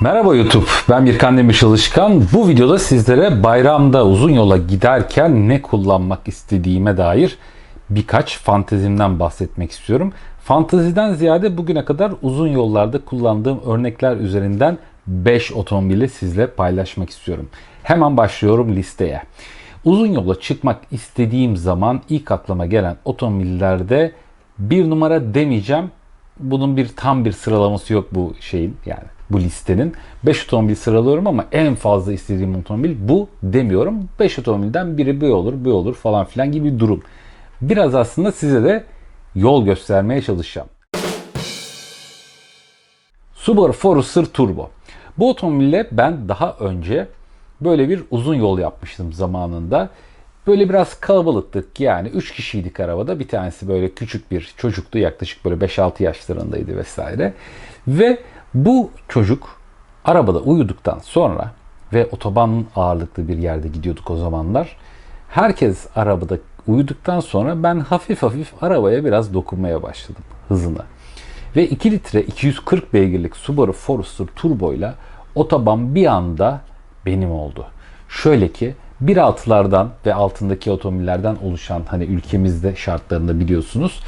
Merhaba YouTube, ben Birkan Demir Çalışkan. Bu videoda sizlere bayramda uzun yola giderken ne kullanmak istediğime dair birkaç fantezimden bahsetmek istiyorum. Fanteziden ziyade bugüne kadar uzun yollarda kullandığım örnekler üzerinden 5 otomobili sizle paylaşmak istiyorum. Hemen başlıyorum listeye. Uzun yola çıkmak istediğim zaman ilk aklıma gelen otomobillerde bir numara demeyeceğim. Bunun bir tam bir sıralaması yok bu şeyin yani bu listenin. 5 otomobil sıralıyorum ama en fazla istediğim otomobil bu demiyorum. 5 otomobilden biri bu olur, bu olur falan filan gibi bir durum. Biraz aslında size de yol göstermeye çalışacağım. Subaru Forester Turbo. Bu otomobille ben daha önce böyle bir uzun yol yapmıştım zamanında. Böyle biraz kalabalıktık yani 3 kişiydik arabada. Bir tanesi böyle küçük bir çocuktu yaklaşık böyle 5-6 yaşlarındaydı vesaire. Ve bu çocuk arabada uyuduktan sonra ve otobanın ağırlıklı bir yerde gidiyorduk o zamanlar. Herkes arabada uyuduktan sonra ben hafif hafif arabaya biraz dokunmaya başladım hızına. Ve 2 litre 240 beygirlik Subaru Forester Turbo ile otoban bir anda benim oldu. Şöyle ki 1.6'lardan ve altındaki otomobillerden oluşan hani ülkemizde şartlarında biliyorsunuz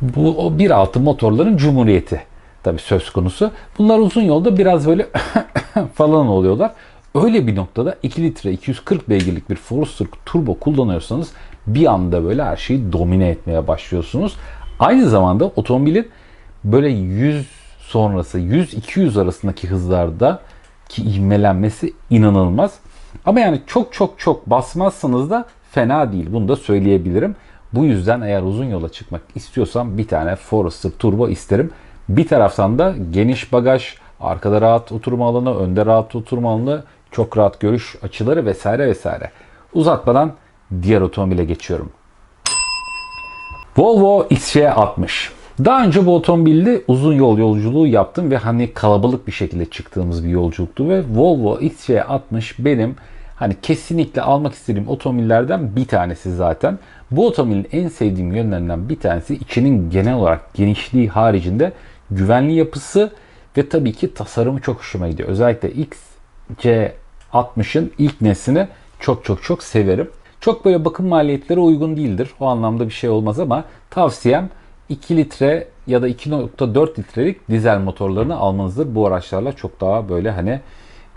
bu o 1.6 motorların cumhuriyeti tabi söz konusu. Bunlar uzun yolda biraz böyle falan oluyorlar. Öyle bir noktada 2 litre 240 beygirlik bir Forester Turbo kullanıyorsanız bir anda böyle her şeyi domine etmeye başlıyorsunuz. Aynı zamanda otomobilin böyle 100 sonrası 100-200 arasındaki hızlarda ki ivmelenmesi inanılmaz. Ama yani çok çok çok basmazsanız da fena değil. Bunu da söyleyebilirim. Bu yüzden eğer uzun yola çıkmak istiyorsam bir tane Forester Turbo isterim. Bir taraftan da geniş bagaj, arkada rahat oturma alanı, önde rahat oturma alanı, çok rahat görüş açıları vesaire vesaire. Uzatmadan diğer otomobile geçiyorum. Volvo XC60. Daha önce bu otomobilde uzun yol yolculuğu yaptım ve hani kalabalık bir şekilde çıktığımız bir yolculuktu ve Volvo XC60 benim hani kesinlikle almak istediğim otomobillerden bir tanesi zaten. Bu otomobilin en sevdiğim yönlerinden bir tanesi içinin genel olarak genişliği haricinde güvenli yapısı ve tabii ki tasarımı çok hoşuma gidiyor. Özellikle XC60'ın ilk neslini çok çok çok severim. Çok böyle bakım maliyetleri uygun değildir. O anlamda bir şey olmaz ama tavsiyem 2 litre ya da 2.4 litrelik dizel motorlarını almanızdır. Bu araçlarla çok daha böyle hani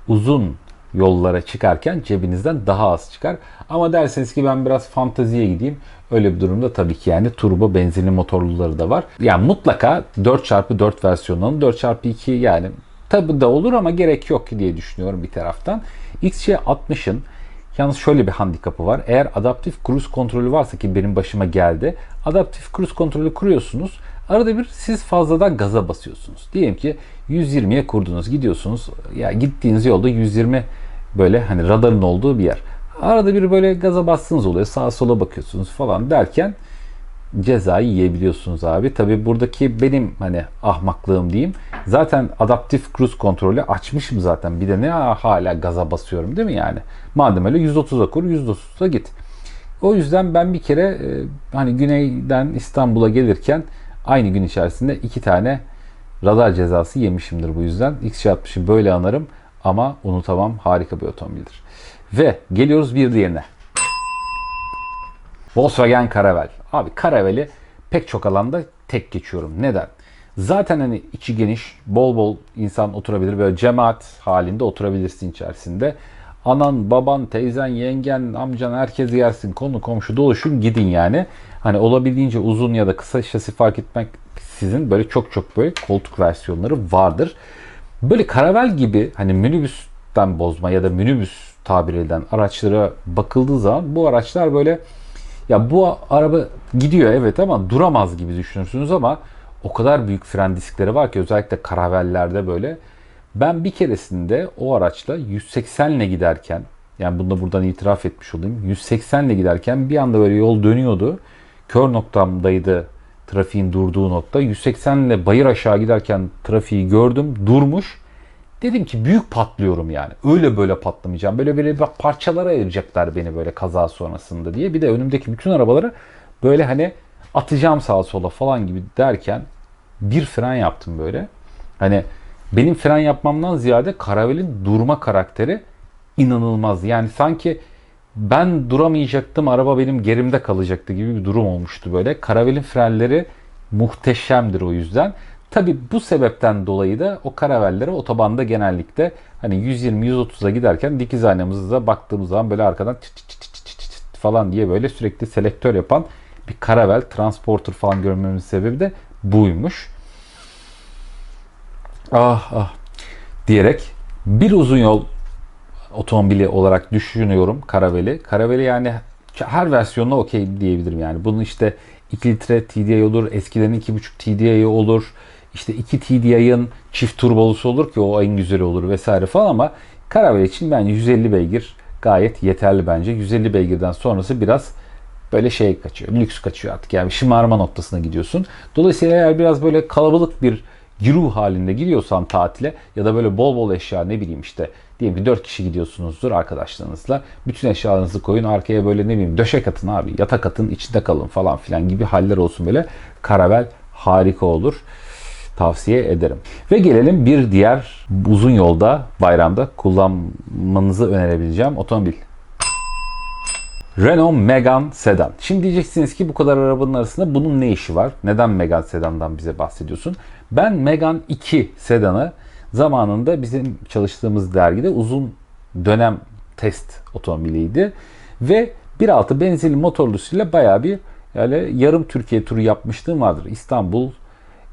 uzun yollara çıkarken cebinizden daha az çıkar. Ama derseniz ki ben biraz fanteziye gideyim. Öyle bir durumda tabii ki yani turbo benzinli motorluları da var. Yani mutlaka 4x4 versiyonunun 4x2 yani tabi da olur ama gerek yok diye düşünüyorum bir taraftan. XC60'ın Yalnız şöyle bir handikapı var. Eğer adaptif cruise kontrolü varsa ki benim başıma geldi. Adaptif cruise kontrolü kuruyorsunuz. Arada bir siz fazladan gaza basıyorsunuz. Diyelim ki 120'ye kurdunuz. Gidiyorsunuz. Ya gittiğiniz yolda 120 böyle hani radarın olduğu bir yer. Arada bir böyle gaza bastığınız oluyor. Sağa sola bakıyorsunuz falan derken cezayı yiyebiliyorsunuz abi. Tabi buradaki benim hani ahmaklığım diyeyim. Zaten adaptif cruise kontrolü açmışım zaten. Bir de ne hala gaza basıyorum değil mi yani? Madem öyle 130'a kur 130'a git. O yüzden ben bir kere e, hani güneyden İstanbul'a gelirken aynı gün içerisinde iki tane radar cezası yemişimdir bu yüzden. X60'ı böyle anarım ama unutamam. Harika bir otomobildir. Ve geliyoruz bir diğerine. Volkswagen Caravelle. Abi Caravelle'i pek çok alanda tek geçiyorum. Neden? Zaten hani içi geniş, bol bol insan oturabilir. Böyle cemaat halinde oturabilirsin içerisinde. Anan, baban, teyzen, yengen, amcan herkes yersin. Konu komşu doluşun gidin yani. Hani olabildiğince uzun ya da kısa şasi fark etmek sizin böyle çok çok böyle koltuk versiyonları vardır. Böyle karavel gibi hani minibüsten bozma ya da minibüs tabir edilen araçlara bakıldığı zaman bu araçlar böyle ya bu araba gidiyor evet ama duramaz gibi düşünürsünüz ama o kadar büyük fren diskleri var ki özellikle karavellerde böyle. Ben bir keresinde o araçla 180 ile giderken yani bunu da buradan itiraf etmiş olayım. 180 ile giderken bir anda böyle yol dönüyordu. Kör noktamdaydı trafiğin durduğu nokta. 180 ile bayır aşağı giderken trafiği gördüm. Durmuş. Dedim ki büyük patlıyorum yani. Öyle böyle patlamayacağım. Böyle böyle bak parçalara ayıracaklar beni böyle kaza sonrasında diye. Bir de önümdeki bütün arabaları böyle hani atacağım sağa sola falan gibi derken bir fren yaptım böyle. Hani benim fren yapmamdan ziyade Karavel'in durma karakteri inanılmaz. Yani sanki ben duramayacaktım, araba benim gerimde kalacaktı gibi bir durum olmuştu böyle. Karavel'in frenleri muhteşemdir o yüzden. Tabi bu sebepten dolayı da o karavellere otobanda genellikle hani 120-130'a giderken dikiz aynamızda baktığımız zaman böyle arkadan çıt çıt çıt çıt çıt falan diye böyle sürekli selektör yapan bir karavel, transporter falan görmemizin sebebi de buymuş. Ah ah diyerek bir uzun yol otomobili olarak düşünüyorum Karavel'i. Karavel'i yani her versiyonuna okey diyebilirim yani. Bunun işte 2 litre TDI olur, eskiden 2.5 TDI olur. İşte 2 TDI'ın çift turbolusu olur ki o en güzeli olur vesaire falan ama Karavel için bence 150 beygir gayet yeterli bence. 150 beygirden sonrası biraz böyle şey kaçıyor. Lüks kaçıyor artık. Yani şımarma noktasına gidiyorsun. Dolayısıyla eğer biraz böyle kalabalık bir giru halinde gidiyorsan tatile ya da böyle bol bol eşya ne bileyim işte diyelim ki 4 kişi gidiyorsunuzdur arkadaşlarınızla. Bütün eşyalarınızı koyun arkaya böyle ne bileyim döşek atın abi yatak atın içinde kalın falan filan gibi haller olsun böyle. Karavel harika olur. Tavsiye ederim. Ve gelelim bir diğer uzun yolda bayramda kullanmanızı önerebileceğim otomobil. Renault Megane Sedan. Şimdi diyeceksiniz ki bu kadar arabanın arasında bunun ne işi var? Neden Megane Sedan'dan bize bahsediyorsun? Ben Megane 2 Sedan'ı zamanında bizim çalıştığımız dergide uzun dönem test otomobiliydi. Ve 1.6 benzinli motorlusuyla bayağı bir yani yarım Türkiye turu yapmışlığım vardır. İstanbul,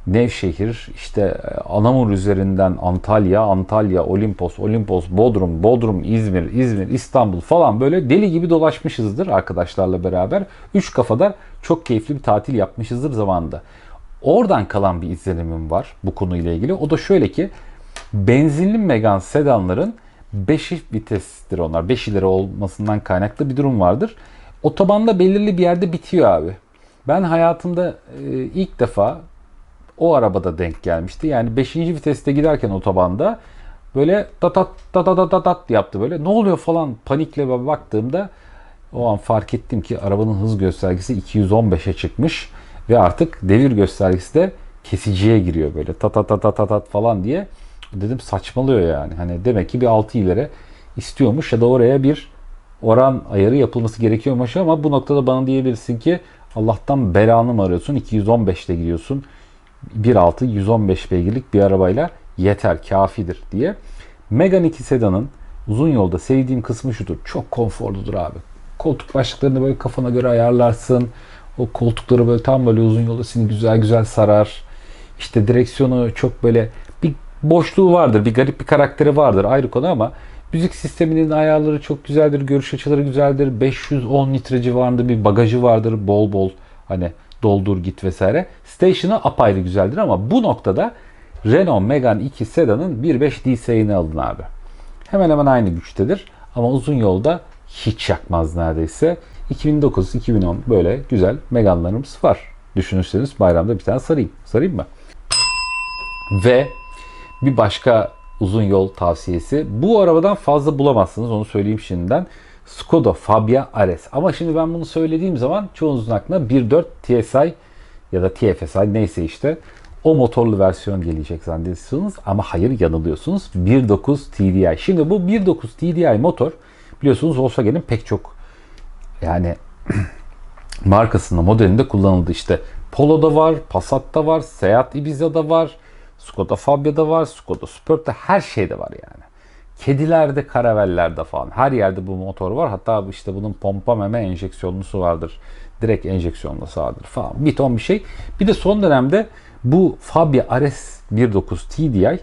Nevşehir, işte Anamur üzerinden Antalya, Antalya, Olimpos, Olimpos, Bodrum, Bodrum, İzmir, İzmir, İstanbul falan böyle deli gibi dolaşmışızdır arkadaşlarla beraber. Üç kafadar çok keyifli bir tatil yapmışızdır zamanında. Oradan kalan bir izlenimim var bu konuyla ilgili. O da şöyle ki benzinli Megane sedanların 5 vitestir onlar. 5 ileri olmasından kaynaklı bir durum vardır. Otobanda belirli bir yerde bitiyor abi. Ben hayatımda e, ilk defa o arabada denk gelmişti. Yani 5. viteste giderken otobanda böyle tat tat tat tat tat tat yaptı böyle. Ne oluyor falan panikle baktığımda o an fark ettim ki arabanın hız göstergesi 215'e çıkmış ve artık devir göstergesi de kesiciye giriyor böyle tat tat tat tat tat falan diye. Dedim saçmalıyor yani. Hani demek ki bir 6 ileri istiyormuş ya da oraya bir oran ayarı yapılması gerekiyormuş ama bu noktada bana diyebilirsin ki Allah'tan belanı mı arıyorsun? 215'te gidiyorsun. 1.6 115 beygirlik bir arabayla yeter, kafidir diye. Megane 2 sedanın uzun yolda sevdiğim kısmı şudur. Çok konforludur abi. Koltuk başlıklarını böyle kafana göre ayarlarsın. O koltukları böyle tam böyle uzun yolda seni güzel güzel sarar. İşte direksiyonu çok böyle bir boşluğu vardır. Bir garip bir karakteri vardır ayrı konu ama müzik sisteminin ayarları çok güzeldir. Görüş açıları güzeldir. 510 litre civarında bir bagajı vardır. Bol bol hani doldur git vesaire. Station'ı apayrı güzeldir ama bu noktada Renault Megane 2 sedanın 1.5 DSi'ni alın abi. Hemen hemen aynı güçtedir ama uzun yolda hiç yakmaz neredeyse. 2009-2010 böyle güzel Megane'larımız var. Düşünürseniz bayramda bir tane sarayım. Sarayım mı? Ve bir başka uzun yol tavsiyesi. Bu arabadan fazla bulamazsınız onu söyleyeyim şimdiden. Skoda Fabia Ares. Ama şimdi ben bunu söylediğim zaman çoğunuzun aklına 1.4 TSI ya da TFSI neyse işte o motorlu versiyon gelecek zannediyorsunuz ama hayır yanılıyorsunuz. 1.9 TDI. Şimdi bu 1.9 TDI motor biliyorsunuz Volkswagen'in pek çok yani markasında modelinde kullanıldı işte. Polo'da var, Passat'ta var, Seat Ibiza'da var, Skoda Fabia'da var, Skoda Superb'de her şeyde var yani. Kedilerde, karavellerde falan her yerde bu motor var. Hatta işte bunun pompa meme enjeksiyonlusu vardır. Direkt enjeksiyonlu vardır falan. Bir ton bir şey. Bir de son dönemde bu Fabia Ares 1.9 TDI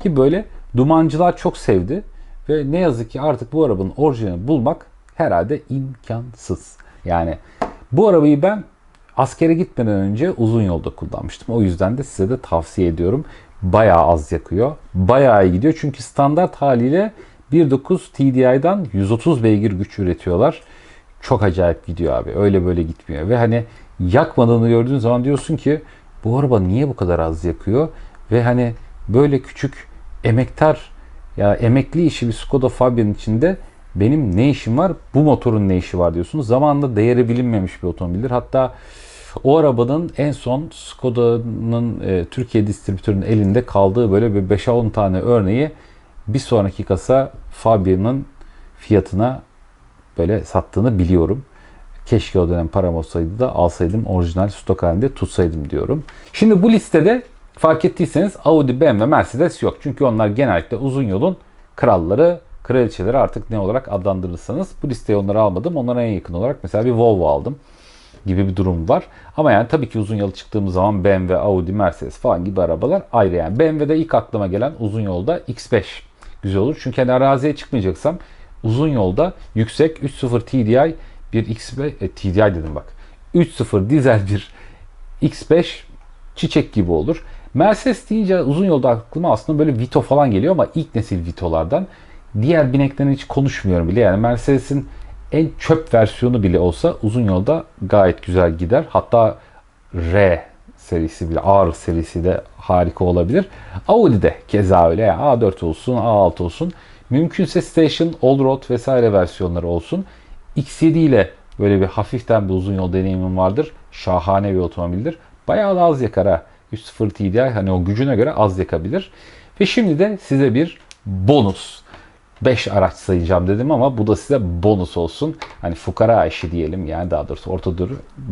ki böyle dumancılar çok sevdi. Ve ne yazık ki artık bu arabanın orijinalini bulmak herhalde imkansız. Yani bu arabayı ben askere gitmeden önce uzun yolda kullanmıştım. O yüzden de size de tavsiye ediyorum bayağı az yakıyor. Bayağı iyi gidiyor. Çünkü standart haliyle 1.9 TDI'dan 130 beygir güç üretiyorlar. Çok acayip gidiyor abi. Öyle böyle gitmiyor. Ve hani yakmadığını gördüğün zaman diyorsun ki bu araba niye bu kadar az yakıyor? Ve hani böyle küçük emektar ya emekli işi bir Skoda Fabia'nın içinde benim ne işim var? Bu motorun ne işi var diyorsunuz. Zamanında değeri bilinmemiş bir otomobildir. Hatta O arabanın en son Skoda'nın e, Türkiye distribütörünün elinde kaldığı böyle bir 5-10 tane örneği bir sonraki kasa Fabia'nın fiyatına böyle sattığını biliyorum. Keşke o dönem param olsaydı da alsaydım orijinal stok halinde tutsaydım diyorum. Şimdi bu listede fark ettiyseniz Audi, BMW, Mercedes yok. Çünkü onlar genellikle uzun yolun kralları, kraliçeleri artık ne olarak adlandırırsanız. Bu listeye onları almadım. Onlara en yakın olarak mesela bir Volvo aldım gibi bir durum var. Ama yani tabii ki uzun yola çıktığımız zaman BMW, Audi, Mercedes falan gibi arabalar ayrı yani. BMW'de ilk aklıma gelen uzun yolda X5 güzel olur. Çünkü hani araziye çıkmayacaksam uzun yolda yüksek 3.0 TDI bir X5 e, TDI dedim bak. 3.0 dizel bir X5 çiçek gibi olur. Mercedes deyince uzun yolda aklıma aslında böyle Vito falan geliyor ama ilk nesil Vito'lardan. Diğer bineklerini hiç konuşmuyorum bile. Yani Mercedes'in en çöp versiyonu bile olsa uzun yolda gayet güzel gider. Hatta R serisi bile R serisi de harika olabilir. Audi de keza öyle. Yani A4 olsun, A6 olsun. Mümkünse Station, Allroad vesaire versiyonları olsun. X7 ile böyle bir hafiften bir uzun yol deneyimim vardır. Şahane bir otomobildir. Bayağı da az yakar ha. 3.0 TDI hani o gücüne göre az yakabilir. Ve şimdi de size bir bonus. 5 araç sayacağım dedim ama bu da size bonus olsun. Hani fukara işi diyelim yani daha doğrusu Orta Doğu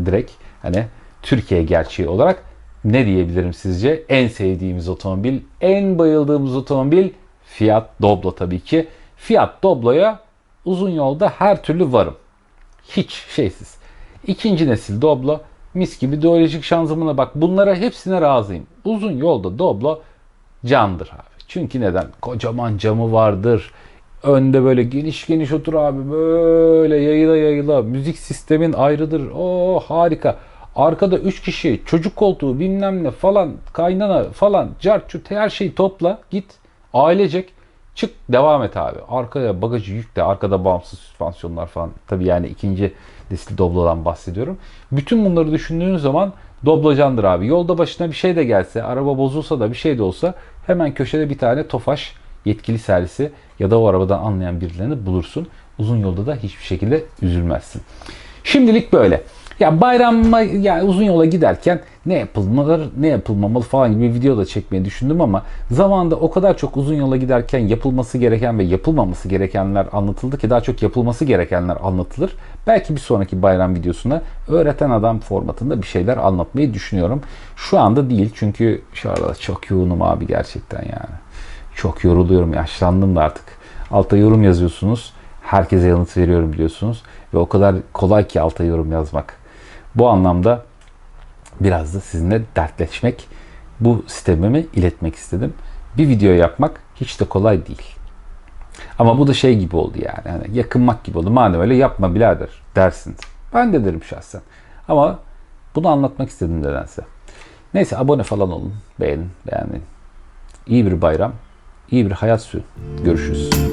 direkt hani Türkiye gerçeği olarak ne diyebilirim sizce? En sevdiğimiz otomobil, en bayıldığımız otomobil Fiat Doblo tabii ki. Fiat Doblo'ya uzun yolda her türlü varım. Hiç şeysiz. İkinci nesil Doblo mis gibi dualojik şanzımana bak bunlara hepsine razıyım. Uzun yolda Doblo candır abi. Çünkü neden? Kocaman camı vardır. Önde böyle geniş geniş otur abi böyle yayıla yayıla. Müzik sistemin ayrıdır. O harika. Arkada 3 kişi çocuk koltuğu bilmem ne falan kaynana falan carçurt her şeyi topla git ailecek çık devam et abi. Arkaya bagajı yükle arkada bağımsız süspansiyonlar falan. Tabii yani ikinci nesil Doblo'dan bahsediyorum. Bütün bunları düşündüğün zaman Doblo candır abi. Yolda başına bir şey de gelse araba bozulsa da bir şey de olsa hemen köşede bir tane Tofaş yetkili servisi ya da o arabadan anlayan birilerini bulursun. Uzun yolda da hiçbir şekilde üzülmezsin. Şimdilik böyle. Ya bayrama yani uzun yola giderken ne yapılmalı, ne yapılmamalı falan gibi bir video da çekmeyi düşündüm ama zamanında o kadar çok uzun yola giderken yapılması gereken ve yapılmaması gerekenler anlatıldı ki daha çok yapılması gerekenler anlatılır. Belki bir sonraki bayram videosuna öğreten adam formatında bir şeyler anlatmayı düşünüyorum. Şu anda değil çünkü şu arada çok yoğunum abi gerçekten yani. Çok yoruluyorum, yaşlandım da artık. Alta yorum yazıyorsunuz. Herkese yanıt veriyorum biliyorsunuz. Ve o kadar kolay ki alta yorum yazmak. Bu anlamda biraz da sizinle dertleşmek, bu sistemimi iletmek istedim. Bir video yapmak hiç de kolay değil. Ama bu da şey gibi oldu yani. yani yakınmak gibi oldu. Madem öyle yapma birader dersin. Ben de derim şahsen. Ama bunu anlatmak istedim nedense. Neyse abone falan olun. Beğenin, beğenin. İyi bir bayram, iyi bir hayat sürün. Görüşürüz.